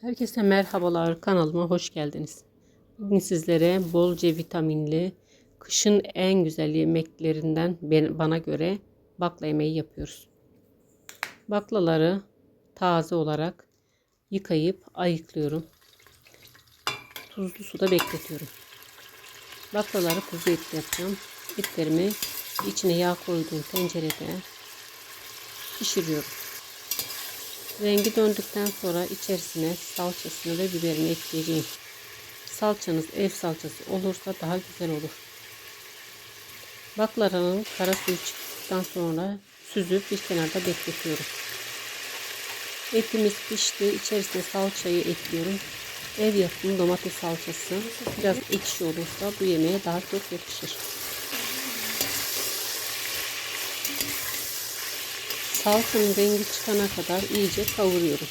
Herkese merhabalar kanalıma hoş geldiniz. Bugün sizlere bol C vitaminli kışın en güzel yemeklerinden bana göre bakla yemeği yapıyoruz. Baklaları taze olarak yıkayıp ayıklıyorum. Tuzlu suda bekletiyorum. Baklaları kuzu etli yapacağım. Etlerimi içine yağ koyduğum tencerede pişiriyorum. Rengi döndükten sonra içerisine salçasını ve biberini ekleyeceğim. Salçanız ev salçası olursa daha güzel olur. Baklaranın kara suyu çıktıktan sonra süzüp bir kenarda bekletiyorum. Etimiz pişti. İçerisine salçayı ekliyorum. Ev yapımı domates salçası. Biraz ekşi olursa bu yemeğe daha çok yakışır. Salçanın rengi çıkana kadar iyice kavuruyorum.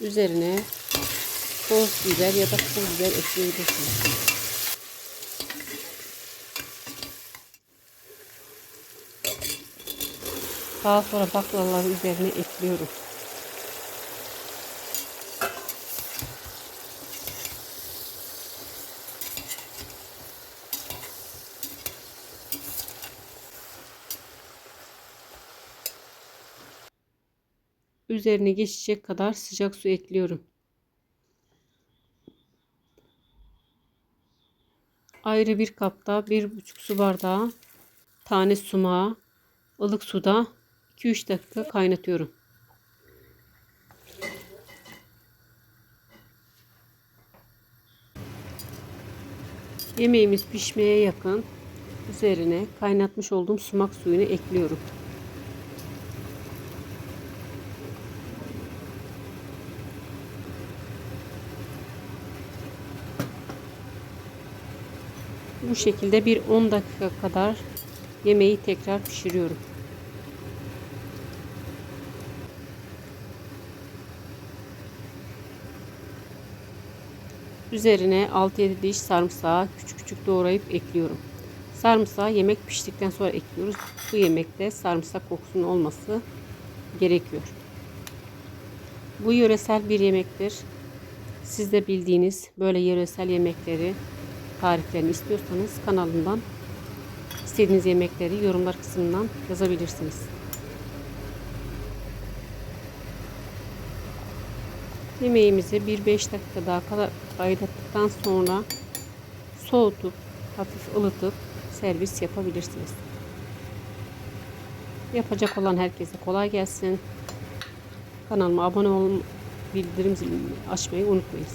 Üzerine toz biber ya da pul biber ekleyebilirsiniz. Daha sonra baklavaları üzerine ekliyorum. Üzerine geçecek kadar sıcak su ekliyorum. Ayrı bir kapta bir buçuk su bardağı tane sumağı ılık suda 2-3 dakika kaynatıyorum. Yemeğimiz pişmeye yakın. Üzerine kaynatmış olduğum sumak suyunu ekliyorum. Bu şekilde bir 10 dakika kadar yemeği tekrar pişiriyorum. Üzerine 6-7 diş sarımsağı küçük küçük doğrayıp ekliyorum. Sarımsağı yemek piştikten sonra ekliyoruz. Bu yemekte sarımsak kokusunun olması gerekiyor. Bu yöresel bir yemektir. Siz de bildiğiniz böyle yöresel yemekleri tariflerini istiyorsanız kanalımdan istediğiniz yemekleri yorumlar kısmından yazabilirsiniz. Yemeğimizi bir 5 dakika daha kadar kaynattıktan sonra soğutup hafif ılıtıp servis yapabilirsiniz. Yapacak olan herkese kolay gelsin. Kanalıma abone olun, bildirim zilini açmayı unutmayın.